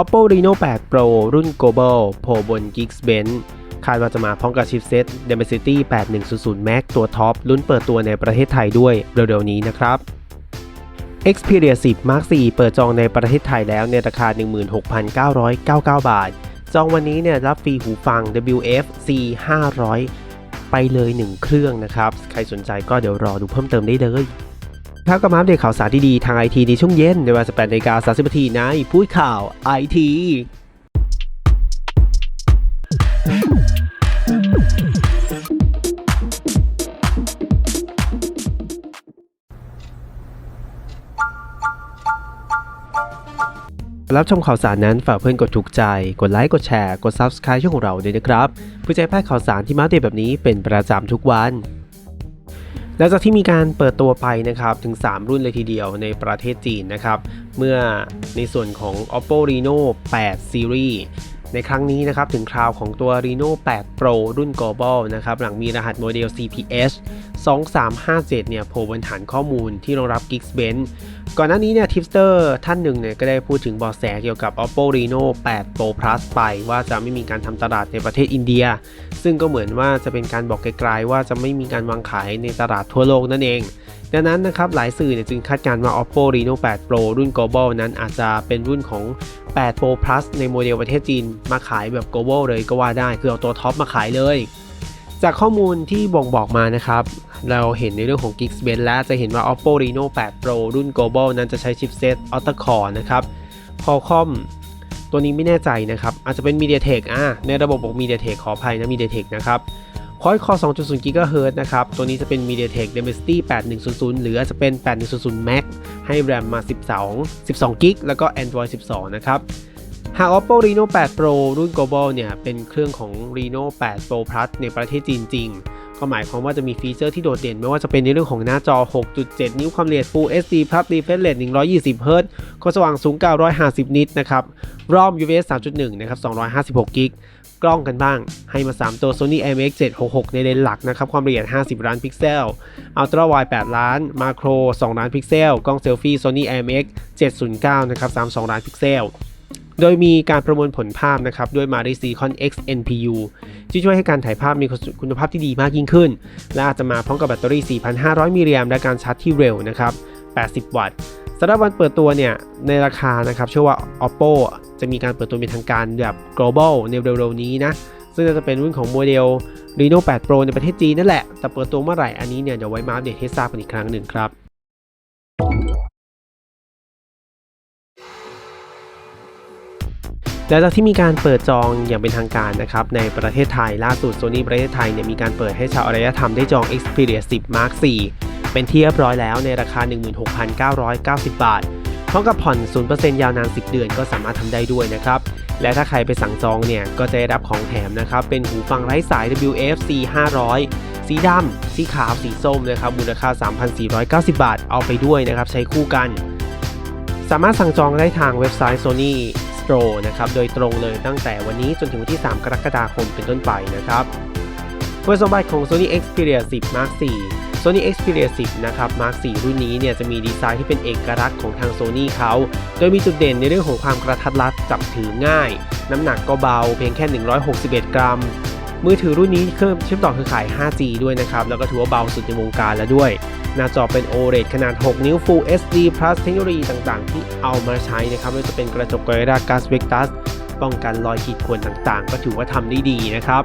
Oppo Reno 8 Pro รุ่น Global โผล่บน Geekbench คาดว่าจะมาพร้อมกับชิปเซ็ต Dimensity 8100 Max ตัวท็อปรุ่นเปิดตัวในประเทศไทยด้วยเร็วๆนี้นะครับ Xperia 10 Mark 4 เปิดจองในประเทศไทยแล้วในราคา 16,999 บาท จองวันนี้เนี่ยรับฟรีหูฟัง WF-C 500 ไปเลย 1 เครื่องนะครับ ใครสนใจก็เดี๋ยวรอดูเพิ่มเติมได้เลย ครับก็มาอัปเดตข่าวสารดีๆทางไอทีในช่วงเย็นในเวลา18นาฬิกา30นาทีในพูดข่าวไอทีรับชมข่าวสารนั้นฝากเพื่อนกดถูกใจ กดไลค์ กดแชร์ กด Subscribe ช่องของเราด้วยนะครับ เพื่อจะให้พลาดข่าวสารที่มาเดตแบบนี้เป็นประจำทุกวัน หลังจากที่มีการเปิดตัวไปนะครับถึง 3 รุ่นเลยทีเดียวในประเทศจีนนะครับ เมื่อในส่วนของ Oppo Reno 8 Series ในครั้งนี้นะครับถึงคราวของตัว Reno 8 Pro รุ่น Global นะครับหลังมีรหัสโมเดล CPH 2357 เนี่ยโผล่บนฐานข้อมูลที่รองรับ Geekbench ก่อนหน้านี้เนี่ยทิปสเตอร์ท่านหนึ่งเนี่ยก็ได้พูดถึงบอแสเกี่ยวกับ Oppo Reno 8 Pro Plus ไป ว่าจะไม่มีการทำตลาดในประเทศอินเดีย ซึ่งก็เหมือนว่าจะเป็นการบอกไกลๆว่าจะไม่มีการวางขายในตลาดทั่วโลกนั่นเอง ดังนั้นนะครับหลายสื่อเนี่ยจึงคาดการณ์ว่า Oppo Reno 8 Pro รุ่น Global นั้นอาจจะเป็นรุ่นของ 8 Pro Plus ในโมเดลประเทศจีนมาขายแบบ global เลยก็ว่าได้คือเอาตัวท็อปมาขายเลยจากข้อมูลที่บ่งบอกมานะครับ เราเห็นในเรื่องของ Geekbench แล้วจะเห็นว่า Oppo Reno 8 Pro รุ่น Global นั้นจะใช้ชิปเซต Octa Core นะครับ Qualcomm ตัวนี้ไม่แน่ใจนะครับ อาจจะเป็น MediaTek อะในระบบบอก MediaTek ขออภัยนะ MediaTek นะครับ Quad Core 2.0 GHz นะครับ ตัวนี้จะเป็น MediaTek Dimensity 8100 หรืออาจจะเป็น 8100 Max ให้ RAM มา 12 12 g b แล้วก็ Android 12 นะครับหาก Oppo Reno 8 Pro รุ่น Global เนี่ย เป็นเครื่องของ Reno 8 Pro Plus ในประเทศจีนจริง ก็หมายความว่าจะมีฟีเจอร์ที่โดดเด่น ไม่ว่าจะเป็นในเรื่องของหน้าจอ 6.7 นิ้วความละเอียด Full HD Plus Refresh Rate 120 Hz ความสว่างสูง 950 นิตนะครับ ROM UFS 3.1 นะครับ 256 กิกกล้องกันบ้าง ให้มา 3 ตัว Sony IMX 766 ในเลนส์หลักนะครับ ความละเอียด 50 ล้านพิกเซล Ultra Wide 8 ล้าน Macro 2 ล้านพิกเซล กล้องเซลฟี่ Sony IMX 709 นะครับ 32 ล้านพิกเซล โดยมีการประมวลผลภาพนะครับด้วย m a r i Silicon X NPU ที่ช่วยให้การถ่ายภาพมีคุณภาพที่ดีมากยิ่งขึ้น และอาจจะมาพร้อมกับแบตเตอรี่ 4,500 มิลลิแอมและการชาร์จที่เร็วนะครับ 80 วัตต์สำหรับวันเปิดตัวเนี่ย ในราคานะครับเชื่อว่า Oppo จะมีการเปิดตัวเป็นทางการแบบ global ในเร็วๆนี้นะ ซึ่งจะเป็นรุ่นของโมเดล Reno 8 Pro ในประเทศจีนนั่นแหละ แต่เปิดตัวเมื่อไหร่อันนี้เนี่ยเดี๋ยวไว้มาอัปเดตให้ทราบกันอีกครั้งหนึ่งครับ หลังจากที่มีการเปิดจองอย่างเป็นทางการนะครับในประเทศไทยล่าสุด Sony ประเทศไทยเนี่ยมีการเปิดให้ชาวอารยธรรมได้จอง Xperia 10 Mark 4 เป็นที่เรียบร้อยแล้วในราคา 16,990 บาทพร้อมกับผ่อน 0%ยาวนาน 10 เดือนก็สามารถทำได้ด้วยนะครับ และถ้าใครไปสั่งจองเนี่ยก็จะได้รับของแถมนะครับ เป็นหูฟังไร้สาย WF-C 500 สีดำสีขาว สีส้มนะครับ มูลค่า 3,490 บาทเอาไปด้วยนะครับ ใช้คู่กัน สามารถสั่งจองได้ทางเว็บไซต์ Sony Store นะครับโดยตรงเลยตั้งแต่วันนี้จนถึงวันที่ 3 กรกฎาคมเป็นต้นไปนะครับคุณสมบัติของ Sony Xperia 10 Mark 4 Sony Xperia 10 นะครับ Mark 4 รุ่นนี้เนี่ยจะมีดีไซน์ที่เป็นเอกลักษณ์ของทาง Sony เขา โดยมีจุดเด่นในเรื่องของความกระทัดรัดจับถือง่าย น้ำหนักก็เบาเพียงแค่ 161 กรัม มือถือรุ่นนี้เครื่องเชื่อมต่อเครือข่าย 5G ด้วยนะครับ แล้วก็ถือว่าเบาสุดในวงการแล้วด้วย หน้าจอเป็น OLED ขนาด 6 นิ้ว Full HD Plus เทคโนโลยีต่างๆ ที่เอามาใช้นะครับไม่ว่าจะเป็นกระจก Gorilla Glass Victus ป้องกันรอยขีดข่วนต่างๆ ก็ถือว่าทำได้ดีนะครับ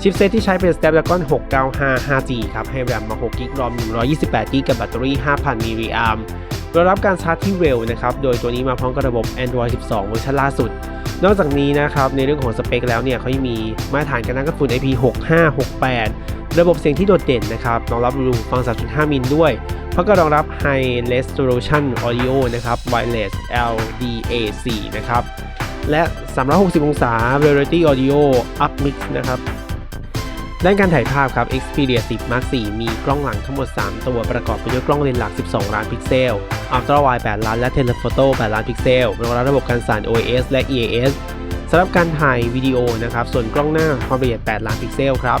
ชิปเซตที่ใช้เป็น Snapdragon 695 5G ครับ ให้แรมมา 6 g b รอม128 g b กับแบตเตอรี่ 5,000 มิลลิแอมรองรับการชาร์จที่เร็วนะครับ โดยตัวนี้มาพร้อมกับระบบ Android 12 เวอร์ชันล่าสุด นอกจากนี้นะครับ ในเรื่องของสเปคแล้วเนี่ยเขายังมีมาตรฐานการนั่งกระสุน IP6568 ระบบเสียงที่โดดเด่นนะครับรองรับรูฟัง 3.5 มิลด้วย เพราะก็รองรับ High Resolution Audio นะครับ Wireless LDAC นะครับ และ 360 องศา Reality Audio Up Mix นะครับด้านการถ่ายภาพครับ Xperia 10 Mark 4 มีกล้องหลังทั้งหมด 3 ตัวประกอบไปด้วยกล้องเลนส์หลัก 12 ล้านพิกเซล Ultra Wide 8 ล้าน และ Telephoto 8ล้านพิกเซล รองรับระบบการสั่น OIS และ EAS สำหรับการถ่ายวิดีโอนะครับ ส่วนกล้องหน้าความละเอียด 8 ล้านพิกเซลครับ